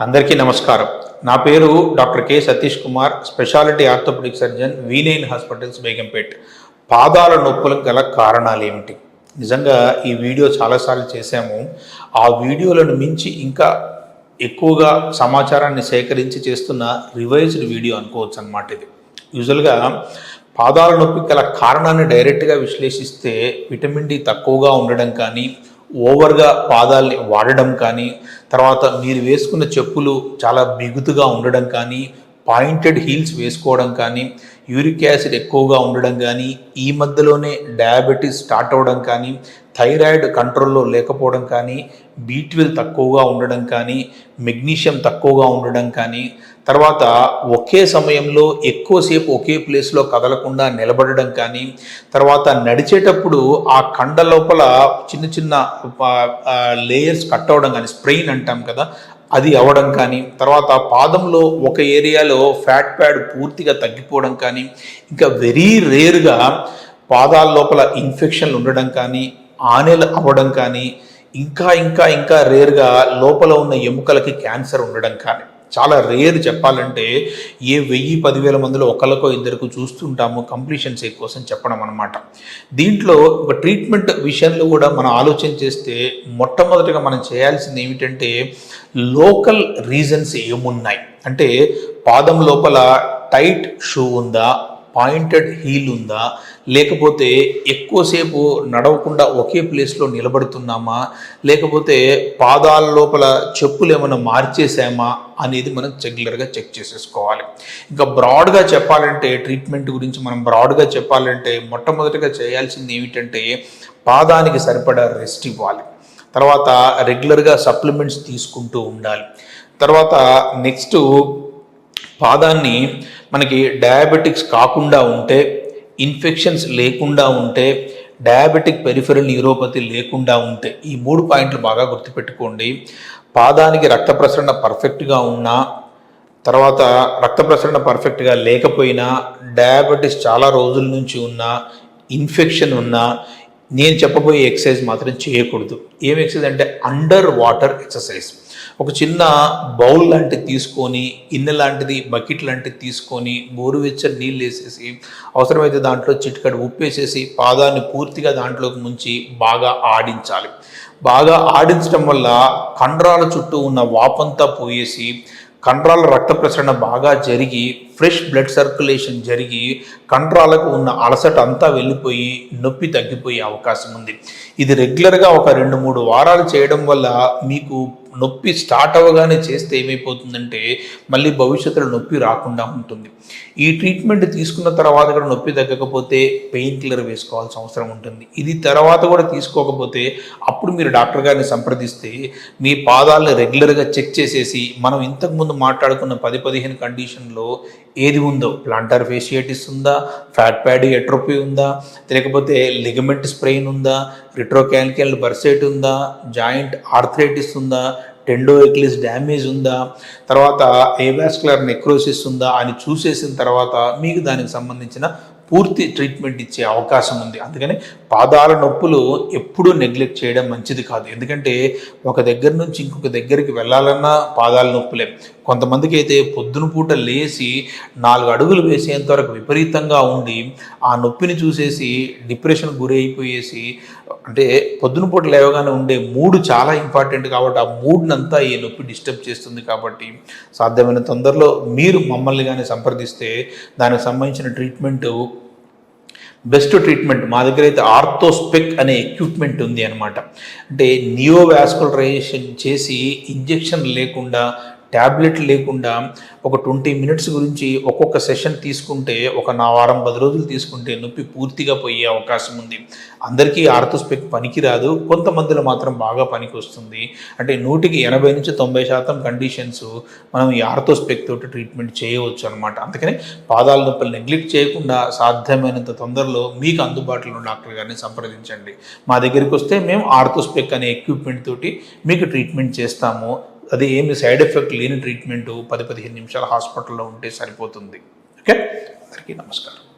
అందరికీ నమస్కారం. నా పేరు doctor K Satish Kumar speciality orthopaedic surgeon V9 hospitals Begumpet. పాదాల నొప్పులకు గల కారణాలు ఏమిటి నిజంగా ఈ వీడియో చాలాసార్లు చేశాము. ఆ వీడియోలను మించి ఇంకా ఎక్కువగా సమాచారాన్ని సేకరించి చేస్తున్న రివైజ్డ్ వీడియో అనుకోవచ్చు అనమాట ఇది. యూజువల్గా పాదాల నొప్పికి గల కారణాన్ని డైరెక్ట్గా విశ్లేషిస్తే విటమిన్ డి తక్కువగా ఉండడం కానీ ఓవర్గా పాదాల్ని వాడడం కానీ తర్వాత మీరు వేసుకున్న చెప్పులు చాలా బిగుతుగా ఉండడం కానీ పాయింటెడ్ హీల్స్ వేసుకోవడం కానీ యూరిక్ యాసిడ్ ఎక్కువగా ఉండడం కానీ ఈ మధ్యలోనే డయాబెటీస్ స్టార్ట్ అవ్వడం కానీ థైరాయిడ్ కంట్రోల్లో లేకపోవడం కానీ బీట్విల్ తక్కువగా ఉండడం కానీ మెగ్నీషియం తక్కువగా ఉండడం కానీ తర్వాత ఒకే సమయంలో ఎక్కువసేపు ఒకే ప్లేస్లో కదలకుండా నిలబడడం కానీ తర్వాత నడిచేటప్పుడు ఆ కండ లోపల చిన్న చిన్న లేయర్స్ కట్ అవ్వడం కానీ స్ప్రెయిన్ అంటాం కదా అది అవ్వడం కానీ తర్వాత పాదంలో ఒక ఏరియాలో ఫ్యాట్ ప్యాడ్ పూర్తిగా తగ్గిపోవడం కానీ ఇంకా వెరీ రేర్గా పాదాల లోపల ఇన్ఫెక్షన్లు ఉండడం కానీ ఆనెలు అవ్వడం కానీ ఇంకా ఇంకా ఇంకా రేర్గా లోపల ఉన్న ఎముకలకి క్యాన్సర్ ఉండడం కానీ. చాలా రేర్ చెప్పాలంటే ఏ వెయ్యి పదివేల మందిలో ఒకరికో ఇద్దరికి చూస్తుంటాము కంప్లీషన్ సేక్ కోసం చెప్పడం అనమాట దీంట్లో ఒక ట్రీట్మెంట్ విషయంలో కూడా మనం ఆలోచన చేస్తే మొట్టమొదటిగా మనం చేయాల్సింది ఏమిటంటే లోకల్ రీజన్స్ ఏమున్నాయి? అంటే పాదం లోపల టైట్ షూ ఉందా? పాయింటెడ్ హీల్ ఉందా? లేకపోతే ఎక్కువసేపు నడవకుండా ఒకే ప్లేస్లో నిలబడుతున్నామా? లేకపోతే పాదాల లోపల చెప్పులు ఏమైనా మార్చేసామా అనేది మనం రెగ్యులర్గా చెక్ చేసేసుకోవాలి. ఇంకా బ్రాడ్గా చెప్పాలంటే ట్రీట్మెంట్ గురించి మనం బ్రాడ్గా చెప్పాలంటే మొట్టమొదటిగా చేయాల్సింది ఏమిటంటే పాదానికి సరిపడా రెస్ట్ ఇవ్వాలి. తర్వాత రెగ్యులర్గా సప్లిమెంట్స్ తీసుకుంటూ ఉండాలి. తర్వాత నెక్స్ట్ పాదాన్ని మనకి డయాబెటిక్స్ కాకుండా ఉంటే ఇన్ఫెక్షన్స్ లేకుండా ఉంటే డయాబెటిక్ పెరిఫెరల్ న్యూరోపతి లేకుండా ఉంటే ఈ మూడు పాయింట్లు బాగా గుర్తుపెట్టుకోండి. పాదానికి రక్త ప్రసరణ పర్ఫెక్ట్గా ఉన్నా తర్వాత రక్త ప్రసరణ పర్ఫెక్ట్గా లేకపోయినా డయాబెటీస్ చాలా రోజుల నుంచి ఉన్నా ఇన్ఫెక్షన్ ఉన్నా నేను చెప్పబోయే ఎక్సర్సైజ్ మాత్రం చేయకూడదు. ఏం ఎక్సర్సైజ్ అంటే అండర్ వాటర్ ఎక్సర్సైజ్ ఒక చిన్న బౌల్ లాంటిది తీసుకొని ఇన్నె లాంటిది బకెట్ లాంటిది తీసుకొని గోరువెచ్చని నీళ్ళు వేసేసి అవసరమైతే దాంట్లో చిటికడు ఉప్పు వేసేసి పాదాన్ని పూర్తిగా దాంట్లోకి ముంచి బాగా ఆడించాలి. బాగా ఆడించడం వల్ల కండరాల చుట్టూ ఉన్న వాపంతా పోయేసి కండరాల రక్త ప్రసరణ బాగా జరిగి ఫ్రెష్ బ్లడ్ సర్క్యులేషన్ జరిగి కండరాలకు ఉన్న అలసట అంతా వెళ్ళిపోయి నొప్పి తగ్గిపోయే అవకాశం ఉంది. ఇది రెగ్యులర్గా ఒక రెండు మూడు వారాలు చేయడం వల్ల మీకు నొప్పి స్టార్ట్ అవ్వగానే చేస్తే ఏమైపోతుందంటే మళ్ళీ భవిష్యత్తులో నొప్పి రాకుండా ఉంటుంది. ఈ ట్రీట్మెంట్ తీసుకున్న తర్వాత కూడా నొప్పి తగ్గకపోతే పెయిన్ కిల్లర్ వేసుకోవాల్సిన అవసరం ఉంటుంది. ఇది తర్వాత కూడా తీసుకోకపోతే అప్పుడు మీరు డాక్టర్ గారిని సంప్రదిస్తే మీ పాదాలను రెగ్యులర్గా చెక్ చేసేసి మనం ఇంతకుముందు మాట్లాడుకున్న పది పదిహేను కండిషన్లో ఏది ఉందో ప్లాంటర్ ఫేషియటిస్ ఉందా ఫ్యాట్ ప్యాడ్ ఎట్రోపీ ఉందా లేకపోతే లిగమెంట్ స్ప్రెయిన్ ఉందా రిట్రోకాల్కియల్ బర్సైట్ ఉందా జాయింట్ ఆర్థరైటిస్ ఉందా టెండో ఎక్లిస్ డ్యామేజ్ ఉందా? తర్వాత ఏవాస్కులర్ నెక్రోసిస్ ఉందా? అని చూసేసిన తర్వాత మీకు దానికి సంబంధించిన పూర్తి ట్రీట్మెంట్ ఇచ్చే అవకాశం ఉంది. అందుకని పాదాల నొప్పులు ఎప్పుడూ నెగ్లెక్ట్ చేయడం మంచిది కాదు. ఎందుకంటే ఒక దగ్గర నుంచి ఇంకొక దగ్గరికి వెళ్ళాలన్నా పాదాల నొప్పులే. కొంతమందికి అయితే పొద్దున పూట లేచి నాలుగు అడుగులు వేసేంత వరకు విపరీతంగా ఉండి ఆ నొప్పిని చూసేసి డిప్రెషన్ గురైపోయేసి అంటే పొద్దున పూట లేవగానే ఉండే మూడు చాలా ఇంపార్టెంట్ కాబట్టి ఆ మూడునంతా ఈ నొప్పి డిస్టర్బ్ చేస్తుంది కాబట్టి సాధ్యమైన తొందరలో మీరు మమ్మల్ని కానీ సంప్రదిస్తే దానికి సంబంధించిన ట్రీట్మెంట్ బెస్ట్ ట్రీట్మెంట్ మా దగ్గర అయితే ఆర్థోస్పెక్ అనే ఎక్విప్మెంట్ ఉంది అనమాట అంటే నియోవాస్కులరైజేషన్ చేసి ఇంజెక్షన్ లేకుండా ట్యాబ్లెట్ లేకుండా ఒక ట్వంటీ మినిట్స్ గురించి ఒక్కొక్క సెషన్ తీసుకుంటే ఒక నా వారం పది రోజులు తీసుకుంటే నొప్పి పూర్తిగా పోయే అవకాశం ఉంది. అందరికీ ఆర్థోస్పెక్ పనికిరాదు. కొంతమందిలో మాత్రం బాగా పనికి వస్తుంది అంటే నూటికి ఎనభై నుంచి తొంభై శాతం కండిషన్స్ మనం ఈ ఆర్థోస్పెక్ తోటి ట్రీట్మెంట్ చేయవచ్చు అనమాట అందుకని పాదాల నొప్పులు నెగ్లెక్ట్ చేయకుండా సాధ్యమైనంత తొందరలో మీకు అందుబాటులో డాక్టర్ గారిని సంప్రదించండి. మా దగ్గరికి వస్తే మేము ఆర్థోస్పెక్ అనే ఎక్విప్మెంట్ తోటి మీకు ట్రీట్మెంట్ చేస్తాము. అది ఏమి సైడ్ ఎఫెక్ట్ లేని ట్రీట్మెంట్ పది పదిహేను నిమిషాలు హాస్పిటల్లో ఉంటే సరిపోతుంది. ఓకే? అందరికీ నమస్కారం.